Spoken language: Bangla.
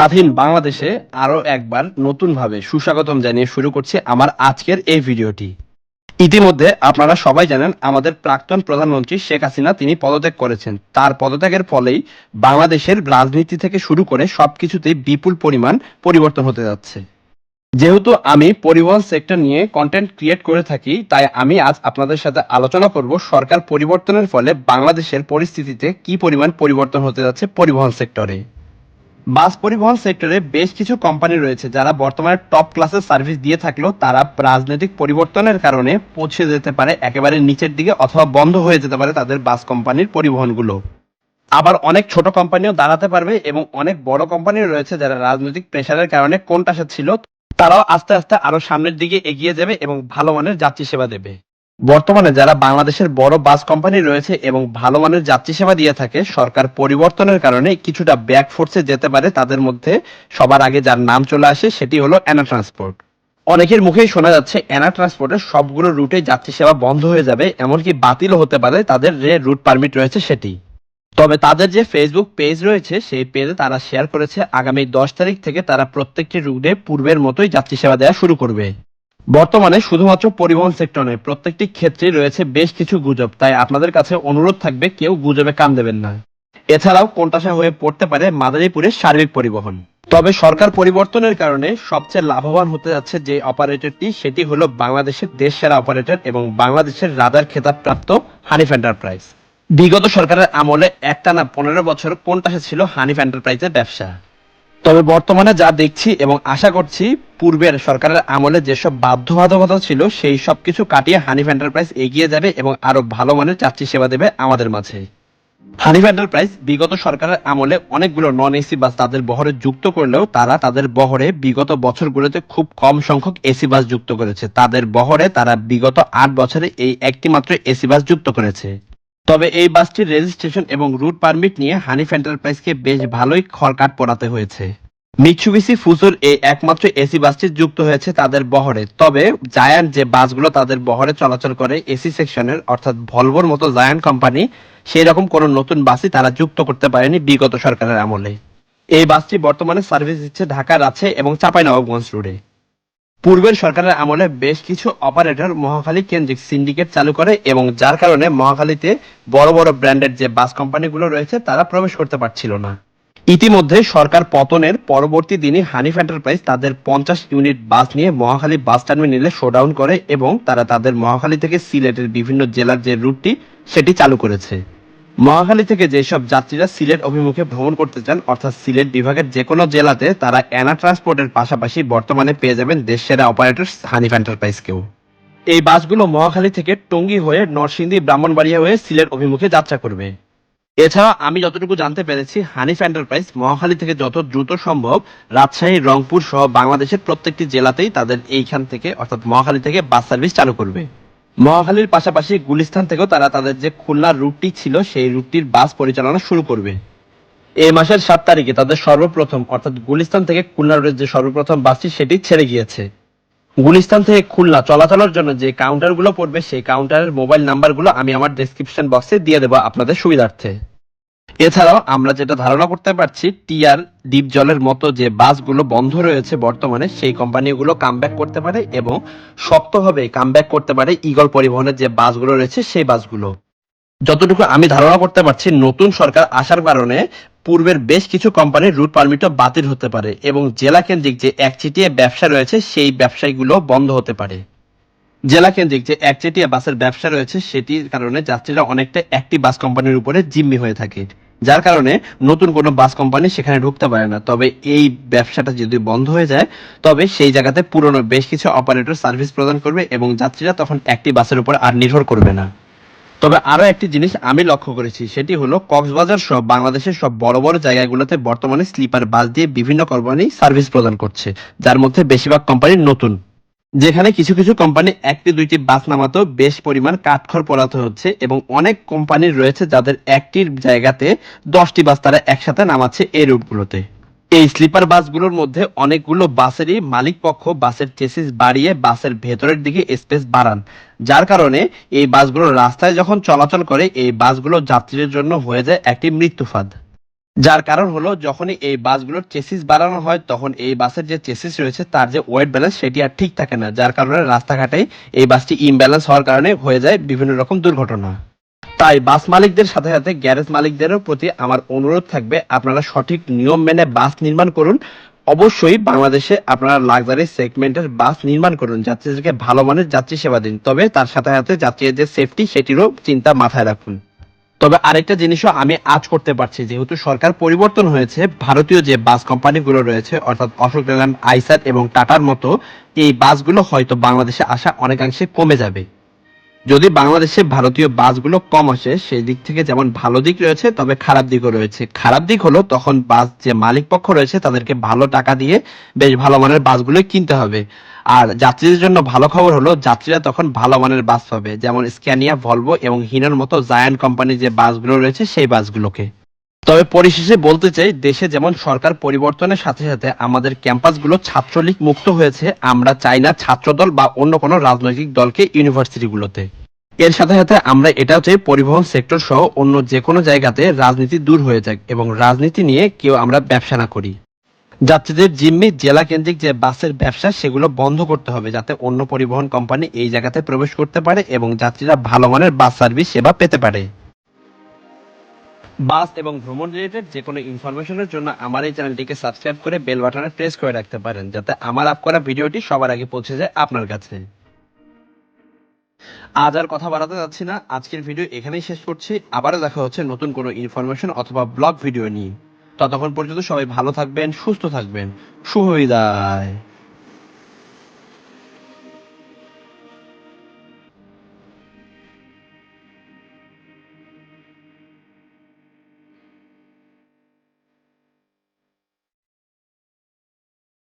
স্বাধীন বাংলাদেশে আরও একবার নতুনভাবে সুস্বাগতম জানিয়ে শুরু করছি আমার আজকের এই ভিডিওটি। ইতিমধ্যে আপনারা সবাই জানেন আমাদের প্রাক্তন প্রধানমন্ত্রী শেখ হাসিনা তিনি পদত্যাগ করেছেন। তার পদত্যাগের ফলেই বাংলাদেশের রাজনীতি থেকে শুরু করে সবকিছুতেই বিপুল পরিমাণ পরিবর্তন হতে যাচ্ছে। যেহেতু আমি পরিবহন সেক্টর নিয়ে কন্টেন্ট ক্রিয়েট করে থাকি, তাই আমি আজ আপনাদের সাথে আলোচনা করব সরকার পরিবর্তনের ফলে বাংলাদেশের পরিস্থিতিতে কি পরিমাণ পরিবর্তন হতে যাচ্ছে পরিবহন সেক্টরে বাস পরিবহন সেক্টরে বেশ কিছু কোম্পানি রয়েছে যারা বর্তমানে টপ ক্লাসের সার্ভিস দিয়ে থাকলেও তারা রাজনৈতিক পরিবর্তনের কারণে পৌঁছে যেতে পারে একেবারে নিচের দিকে অথবা বন্ধ হয়ে যেতে পারে তাদের বাস কোম্পানির পরিবহনগুলো। আবার অনেক ছোট কোম্পানিও দাঁড়াতে পারবে এবং অনেক বড় কোম্পানিও রয়েছে যারা রাজনৈতিক প্রেশারের কারণে কোনটাসে ছিল, তারাও আস্তে আস্তে আরও সামনের দিকে এগিয়ে যাবে এবং ভালো মানের যাত্রী সেবা দেবে। বর্তমানে যারা বাংলাদেশের বড় বাস কোম্পানি রয়েছে এবং ভালো মানের যাত্রী সেবা দিয়ে থাকে, সরকার পরিবর্তনের কারণে কিছুটা ব্যাক ফোর্সে যেতে পারে তাদের মধ্যে। সবার আগে যার নাম চলে আসে সেটি হলো অ্যানা ট্রান্সপোর্ট অনেকের মুখেই শোনা যাচ্ছে অ্যানা ট্রান্সপোর্টের সবগুলো রুটে যাত্রী সেবা বন্ধ হয়ে যাবে, এমনকি বাতিলও হতে পারে তাদের যে রুট পারমিট রয়েছে সেটি। তবে তাদের যে ফেসবুক পেজ রয়েছে, সেই পেজে তারা শেয়ার করেছে, আগামী দশ তারিখ থেকে তারা প্রত্যেকটি রুটে পূর্বের মতোই যাত্রী সেবা দেওয়া শুরু করবে। বর্তমানে শুধুমাত্র পরিবহন সেক্টর নয়, প্রত্যেকটি ক্ষেত্রেই রয়েছে বেশ কিছু গুজব। তাই আপনাদের কাছে অনুরোধ থাকবে, কেউ গুজবে কান দেবেন না। এছাড়াও কোনটাসা হয়ে পড়তে পারে মাদারীপুরের সার্বিক পরিবহন। তবে সরকার পরিবর্তনের কারণে সবচেয়ে লাভবান হতে যাচ্ছে যে অপারেটরটি, সেটি হলো বাংলাদেশের দেশ সেরা অপারেটর এবং বাংলাদেশের রাদার খেতাবপ্রাপ্ত হানিফ এন্টারপ্রাইজ। বিগত সরকারের আমলে একটানা পনেরো বছর কোনটাসে ছিল হানিফ এন্টারপ্রাইজের ব্যবসা? তবে বর্তমানে যা দেখছি এবং আশা করছি, পূর্বের সরকারের আমলে যেসব বাধ্যবাধকতা ছিল, সেই সব কিছু কাটিয়ে হানিফ এন্টারপ্রাইজ এগিয়ে যাবে এবং আরও ভালো মানের যাত্রী সেবা দেবে আমাদের মাঝে। হানিফ এন্টারপ্রাইজ বিগত সরকারের আমলে অনেকগুলো নন এসি বাস তাদের বহরে যুক্ত করলেও তারা তাদের বহরে বিগত বছরগুলোতে খুব কম সংখ্যক এসি বাস যুক্ত করেছে। তাদের বহরে তারা বিগত আট বছরে এই একটি মাত্র এসি বাস যুক্ত করেছে। তবে এই বাসটির রেজিস্ট্রেশন এবং রুট পারমিট নিয়ে হানিফ এন্টারপ্রাইজকে বেশ ভালোই খড়কাট পোড়াতে হয়েছে। মিৎসুবিসি ফুসুর এই একমাত্র এসি বাসটি যুক্ত হয়েছে তাদের বহরে। তবে জায়ান্ট যে বাসগুলো তাদের বহরে চলাচল করে এসি সেকশনের, অর্থাৎ ভলভোর মতো জায়ান্ট কোম্পানি সেই রকম কোনো নতুন বাসই তারা যুক্ত করতে পারেনি বিগত সরকারের আমলে। এই বাসটি বর্তমানে সার্ভিস দিচ্ছে ঢাকা রাছে এবং চাঁপাইনবাবগঞ্জ রোডে পূর্বের সরকারের আমলে বেশ কিছু অপারেটর মহাখালী কেন্দ্রিক সিন্ডিকেট চালু করে এবং যার কারণে মহাখালীতে বড় বড় ব্র্যান্ডের যে বাস কোম্পানিগুলো রয়েছে, তারা প্রবেশ করতে পারছিল না। ইতিমধ্যে সরকার পতনের পরবর্তী দিনে হানিফ এন্টারপ্রাইজ তাদের পঞ্চাশ ইউনিট বাস নিয়ে মহাখালী বাস টার্মিনালে শোডাউন করে এবং তারা তাদের মহাখালী থেকে সিলেটের বিভিন্ন জেলার যে রুটটি, সেটি চালু করেছে। মহাখালী থেকে যেসব যাত্রীরা সিলেট অভিমুখে ভ্রমণ করতে চান, অর্থাৎ সিলেট বিভাগের যে কোনো জেলাতে, তারা অ্যানা ট্রান্সপোর্টের পাশাপাশি বর্তমানে পেয়ে যাবেন দেশ সেরা অপারেটর হানিফ এন্টারপ্রাইজকেও এই বাসগুলো মহাখালী থেকে টঙ্গী হয়ে নরসিংদী, ব্রাহ্মণবাড়িয়া হয়ে সিলেট অভিমুখে যাত্রা করবে। এছাড়া আমি যতটুকু জানতে পেরেছি হানিফ এন্টারপ্রাইজ মহাখালী থেকে যত দ্রুত সম্ভব রাজশাহী, রংপুর সহ বাংলাদেশের প্রত্যেকটি জেলাতেই তাদের এইখান থেকে, অর্থাৎ মহাখালী থেকে বাস সার্ভিস চালু করবে। মহাখালীর পাশাপাশি গুলিস্তান থেকেও তারা তাদের যে খুলনা রুটটি ছিল, সেই রুটটির বাস পরিচালনা শুরু করবে। এ মাসের সাত তারিখে তাদের সর্বপ্রথম, অর্থাৎ গুলিস্তান থেকে খুলনা রুটের যে সর্বপ্রথম বাসটি, সেটি ছেড়ে গিয়েছে। গুলিস্তান থেকে খুলনা চলাচলের জন্য যে কাউন্টারগুলো পড়বে, সেই কাউন্টারের মোবাইল নাম্বারগুলো আমি আমার ডেসক্রিপশন বক্সে দিয়ে দেবো আপনাদের সুবিধার্থে। এছাড়াও আমরা যেটা ধারণা করতে পারছি, টিআর ডিপ জলের মতো যে বাসগুলো বন্ধ রয়েছে বর্তমানে, সেই কোম্পানিগুলো কামব্যাক করতে পারে এবং শক্তভাবে কামব্যাক করতে পারে ইগল পরিবহনের যে বাসগুলো রয়েছে, সেই বাসগুলো। যতটুকু আমি ধারণা করতে পারছি, নতুন সরকার আসার কারণে পূর্বের বেশ কিছু কোম্পানির রুট পারমিটও বাতিল হতে পারে এবং জেলা কেন্দ্রিক যে একচেটিয়া ব্যবসা রয়েছে, সেই ব্যবসায়ীগুলো বন্ধ হতে পারে। জেলা কেন্দ্রিক যে একচেটিয়া বাসের ব্যবসা রয়েছে, সেটির কারণে যাত্রীরা অনেকটা একটি বাস কোম্পানির উপরে জিম্মি হয়ে থাকে। যার কারণে নতুন কোনো বাস কোম্পানি সেখানে ঢুকতে পারে না। তবে এই ব্যবসাটা যদি বন্ধ হয়ে যায়, তবে সেই জায়গাতে পুরনো বেশ কিছু অপারেটর সার্ভিস প্রদান করবে এবং যাত্রীরা তখন একটি বাসের উপর আর নির্ভর করবে না। তবে আরও একটি জিনিস আমি লক্ষ্য করেছি, সেটি হলো কক্সবাজার সহ বাংলাদেশের সব বড় বড় জায়গাগুলোতে বর্তমানে স্লিপার, বাস দিয়ে বিভিন্ন কোম্পানি সার্ভিস প্রদান করছে, যার মধ্যে বেশিরভাগ কোম্পানি নতুন। যেখানে কিছু কিছু কোম্পানি একটি দুইটি বাস নামাতেও বেশ পরিমাণ কাঠখড় পোড়াতে হচ্ছে এবং অনেক কোম্পানি রয়েছে যাদের একটির জায়গাতে দশটি বাস তারা একসাথে নামাচ্ছে এই রুটগুলোতে। এই স্লিপার বাসগুলোর মধ্যে অনেকগুলো বাসেরই মালিক পক্ষ বাসের চেসিস বাড়িয়ে বাসের ভেতরের দিকে স্পেস বাড়ান, যার কারণে এই বাসগুলো রাস্তায় যখন চলাচল করে, এই বাসগুলো যাত্রীদের জন্য হয়ে যায় একটি মৃত্যুফাদ। যার কারণ হলো যখনই এই বাসগুলোর চেসিস বাড়ানো হয়, তখন এই বাসের যে চেসিস রয়েছে, তার যে ওয়েট ব্যালেন্স সেটি আর ঠিক থাকে না। যার কারণে রাস্তাঘাটে এই বাসটি ইমব্যালেন্স হওয়ার কারণে হয়ে যায় বিভিন্ন রকম দুর্ঘটনা। তাই বাস মালিকদের সাথে সাথে গ্যারেজ মালিকদেরও প্রতি আমার অনুরোধ থাকবে, আপনারা সঠিক নিয়ম মেনে বাস নির্মাণ করুন। অবশ্যই বাংলাদেশে আপনারা লাক্সারি সেগমেন্টের বাস নির্মাণ করুন, যাত্রীদেরকে ভালো মানের যাত্রী সেবা দিন। তবে তার সাথে সাথে যাত্রীদের যে সেফটি সেটিরও চিন্তা মাথায় রাখুন। তবে আরেকটা জিনিসও আমি আজ করতে পারছি, যেহেতু সরকার পরিবর্তন হয়েছে, ভারতীয় যে বাস কোম্পানিগুলো রয়েছে, অর্থাৎ অশোক লেল্যান্ড আইসার এবং টাটার মতো, এই বাসগুলো হয়তো বাংলাদেশে আসা অনেকাংশে কমে যাবে। যদি বাংলাদেশে ভারতীয় বাসগুলো কম আসে, সেই দিক থেকে যেমন ভালো দিক রয়েছে, তবে খারাপ দিকও রয়েছে। খারাপ দিক হলো তখন বাস যে মালিক পক্ষ রয়েছে, তাদেরকে ভালো টাকা দিয়ে বেশ ভালো মানের বাসগুলো কিনতে হবে। আর যাত্রীদের জন্য ভালো খবর হলো, যাত্রীরা তখন ভালো মানের বাস পাবে। যেমন স্ক্যানিয়া, ভলভো এবং হিনোর মতো জায়ান্ট কোম্পানির যে বাসগুলো রয়েছে, সেই বাসগুলোকে। তবে পরিশেষে বলতে চাই, দেশে যেমন সরকার পরিবর্তনের সাথে সাথে আমাদের ক্যাম্পাসগুলো ছাত্রলীগ মুক্ত হয়েছে, আমরা চাই না ছাত্রদল বা অন্য কোনো রাজনৈতিক দলকে ইউনিভার্সিটিগুলোতে। এর সাথে সাথে আমরা এটাও চাই, পরিবহন সেক্টর সহ অন্য যে কোনো জায়গাতে রাজনীতি দূর হয়ে যাক এবং রাজনীতি নিয়ে কেউ আমরা ব্যবসা না করি। যাত্রীদের জিম্মি জেলা কেন্দ্রিক যে বাসের ব্যবসা, সেগুলো বন্ধ করতে হবে যাতে অন্য পরিবহন কোম্পানি এই জায়গাতে প্রবেশ করতে পারে এবং যাত্রীরা ভালো মানের বাস, সার্ভিস, সেবা পেতে পারে। বাস এবং ভ্রমণ রিলেটেড যে কোনো ইনফরমেশনের জন্য আমার এই চ্যানেলটিকে সাবস্ক্রাইব করে বেল বাটনে প্রেস করে রাখতে পারেন, যাতে আমার আপ করা ভিডিওটি সবার আগে পৌঁছে যায় আপনার কাছে। আজ আর কথা বাড়াতে যাচ্ছি না। আজকের ভিডিও এখানেই শেষ করছি। আবারও দেখা হচ্ছে নতুন কোনো ইনফরমেশন অথবা ব্লগ ভিডিও নিয়ে। ততক্ষণ পর্যন্ত সবাই ভালো থাকবেন, সুস্থ থাকবেন। শুভ বিদায়